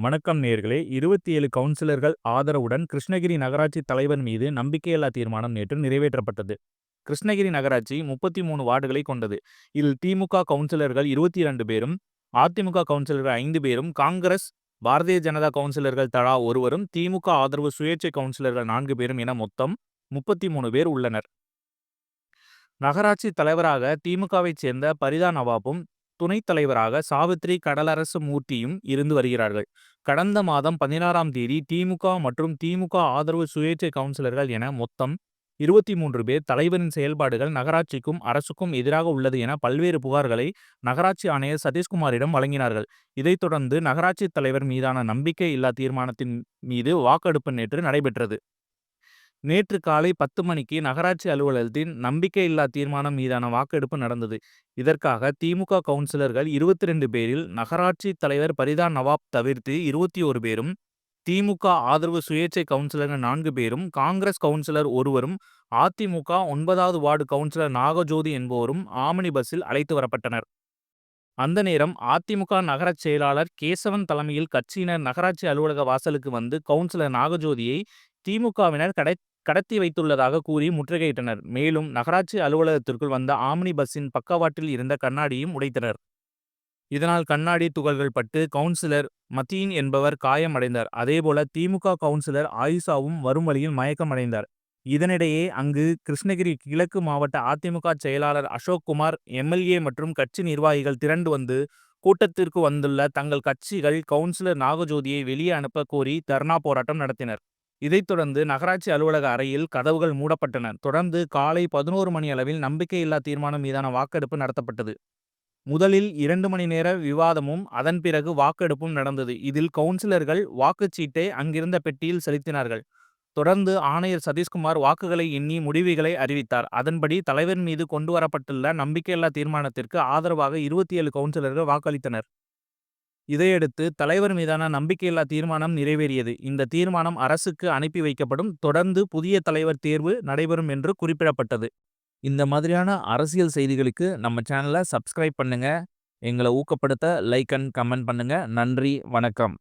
வணக்கம் நேர்களே. இருபத்தி ஏழு கவுன்சிலர்கள் ஆதரவுடன் கிருஷ்ணகிரி நகராட்சி தலைவர் மீது நம்பிக்கையில்லா தீர்மானம் நேற்று நிறைவேற்றப்பட்டது. கிருஷ்ணகிரி நகராட்சி முப்பத்தி மூணு வார்டுகளை கொண்டது. இதில் திமுக கவுன்சிலர்கள் இருபத்தி இரண்டு பேரும் அதிமுக கவுன்சிலர்கள் ஐந்து பேரும் காங்கிரஸ் பாரதிய ஜனதா கவுன்சிலர்கள் தலா ஒருவரும் திமுக ஆதரவு சுயேட்சை கவுன்சிலர்கள் நான்கு பேரும் என மொத்தம் முப்பத்தி மூணு பேர் உள்ளனர். நகராட்சி தலைவராக திமுகவைச் சேர்ந்த பரிதா நவாபும் துணைத் தலைவராக சாவித்ரி கடலரசு மூர்த்தியும் இருந்து வருகிறார்கள். கடந்த மாதம் பதினாறாம் தேதி திமுக மற்றும் திமுக ஆதரவு சுயேட்சை கவுன்சிலர்கள் என மொத்தம் இருபத்தி மூன்று பேர் தலைவரின் செயல்பாடுகள் நகராட்சிக்கும் அரசுக்கும் எதிராக உள்ளது என பல்வேறு புகார்களை நகராட்சி ஆணையர் சதீஷ்குமாரிடம் வழங்கினார்கள். இதைத் தொடர்ந்து நகராட்சி தலைவர் மீதான நம்பிக்கை இல்லா தீர்மானத்தின் மீது வாக்கெடுப்பு நேற்று நடைபெற்றது. நேற்று காலை பத்து மணிக்கு நகராட்சி அலுவலகத்தின் நம்பிக்கையில்லா தீர்மானம் மீதான வாக்கெடுப்பு நடந்தது. இதற்காக திமுக கவுன்சிலர்கள் இருபத்தி ரெண்டு பேரில் நகராட்சி தலைவர் பரிதா நவாப் தவிர்த்து இருபத்தி ஒரு பேரும் திமுக ஆதரவு சுயேட்சை கவுன்சிலர்கள் நான்கு பேரும் காங்கிரஸ் கவுன்சிலர் ஒருவரும் அதிமுக ஒன்பதாவது வார்டு கவுன்சிலர் நாகஜோதி என்பவரும் ஆமணி பஸ்ஸில் அழைத்து வரப்பட்டனர். அந்த நேரம் அதிமுக நகர செயலாளர் கேசவன் தலைமையில் கட்சியினர் நகராட்சி அலுவலக வாசலுக்கு வந்து கவுன்சிலர் நாகஜோதியை திமுகவினர் கடை கடத்தி வைத்துள்ளதாக கூறி முற்றுகையிட்டனர். மேலும் நகராட்சி அலுவலகத்திற்குள் வந்த ஆம்னி பஸ்ஸின் பக்கவாட்டில் இருந்த கண்ணாடியும் உடைத்தனர். இதனால் கண்ணாடி துகள்கள் பட்டு கவுன்சிலர் மத்தீன் என்பவர் காயமடைந்தார். அதேபோல திமுக கவுன்சிலர் ஆயுஷாவும் வரும் வழியில் மயக்கமடைந்தார். இதனிடையே அங்கு கிருஷ்ணகிரி கிழக்கு மாவட்ட அதிமுக செயலாளர் அசோக்குமார் எம்எல்ஏ மற்றும் கட்சி நிர்வாகிகள் திரண்டு வந்து கூட்டத்திற்கு வந்துள்ள தங்கள் கட்சிகள் கவுன்சிலர் நாகஜோதியை வெளியே அனுப்ப கோரி தர்ணா போராட்டம் நடத்தினர். இதைத் தொடர்ந்து நகராட்சி அலுவலக அறையில் கதவுகள் மூடப்பட்டன. தொடர்ந்து காலை பதினோரு மணி அளவில் நம்பிக்கையில்லா தீர்மானம் மீதான வாக்கெடுப்பு நடத்தப்பட்டது. முதலில் இரண்டு மணி நேர விவாதமும் அதன் பிறகு வாக்கெடுப்பும் நடந்தது. இதில் கவுன்சிலர்கள் வாக்குச்சீட்டை அங்கிருந்த பெட்டியில் செலுத்தினார்கள். தொடர்ந்து ஆணையர் சதீஷ்குமார் வாக்குகளை எண்ணி முடிவுகளை அறிவித்தார். அதன்படி தலைவர் மீது கொண்டு வரப்பட்டுள்ள நம்பிக்கையில்லா தீர்மானத்திற்கு ஆதரவாக இருபத்தி ஏழு கவுன்சிலர்கள் வாக்களித்தனர். இதையடுத்து தலைவர் மீதான நம்பிக்கையில்லா தீர்மானம் நிறைவேறியது. இந்த தீர்மானம் அரசுக்கு அனுப்பி வைக்கப்படும். தொடர்ந்து புதிய தலைவர் தேர்வு நடைபெறும் என்று குறிப்பிடப்பட்டது. இந்த மாதிரியான அரசியல் செய்திகளுக்கு நம்ம சேனலை சப்ஸ்கிரைப் பண்ணுங்க. எங்களை ஊக்கப்படுத்த லைக் அண்ட் கமெண்ட் பண்ணுங்க. நன்றி வணக்கம்.